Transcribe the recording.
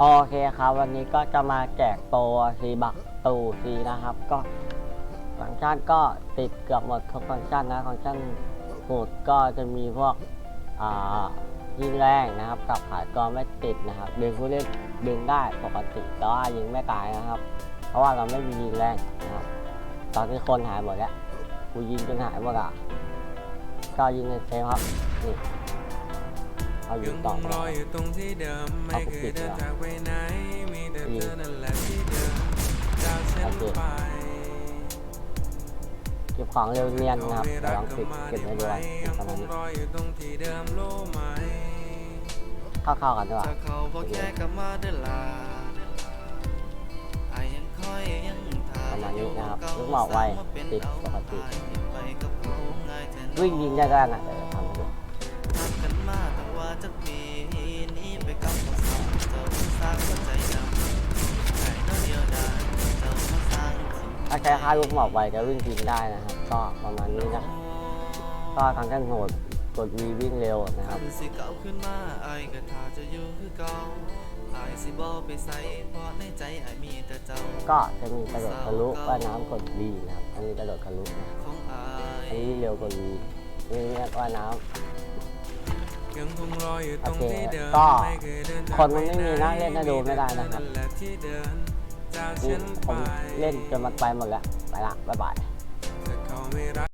โอเคครับ วันนี้ก็จะมาแจกโปรซีบักตูซีนะครับ ก็ฟังก์ชันก็ติดเกือบหมดทุกฟังก์ชันนะฟังก์ชันโหดก็จะมีพวกอ่ายิงแรงนะครับกับขายกรไม่ติดนะครับ ดึงผู้เล่นดึงได้ปกติแต่ว่ายิงไม่ตายนะครับ เพราะว่าเราไม่มียิงแรงนะครับตอนนี้คนหายหมดแล้วกูยิงจนหายหมดอะก็ยิงในเซฟครับนี่ เอายิยังงต่อไปอยู่ตรงที่เดิมไม่เคยเดินจากไปไหนมีแต่เธอนั่นแหละที่เดินจากฉันไปเก็บของเร็วเนียนนะครับไม่เดี๋ยวรัลองปิดเก็บได้ไว้ด้วยประมาณนี้เดิมรู้ไหมเข้าๆกันดีกว่าถ้าเขาบอแค่กับมาเดลาไอยังคอยยังท่าประมาณนี้นะครับลูกหมอกไวสาวมาเป็นติดปกติไปกับเขาง่ายแทนวิ่งยิงได้ก็ได้นะ จะปีนี้ไปกับผู้สาวเจ้าสร้างหัวใจดำไก่น้อยเดียวดายเจ้ามาสร้างสิ่งถ้าใช้ค่าลูกหมอกไวจะวิ่งยิงได้นะครับ ก็ประมาณนี้นะก็ทางด้านโหดกดวีวิ่งเร็วนะครับคันสิเก่าขึ้นมาไอ้ก็ท่าจะอยู่คือเก่าไอ้สิบ่ไปใส่เพราะในใจไอ้มีแต่เจ้าก็จะมีกระโดดทะลุว่ายน้ำกดวีนะครับอันนี้กระโดดทะลุนะของไอ้อันนี้เร็วกว่าวีนี่เรียกว่าน้ยัง คงรออยู่ตรงที่เดิมก็ไม่เคยเดินจากคนมันไม่มีนะเล่นให้ดูไม่ได้นะครับแหละที่เดินจากำนี่ฉันผไปมเล่นจนมันไปหมดแล้ว ไปละ บ๊ายบาย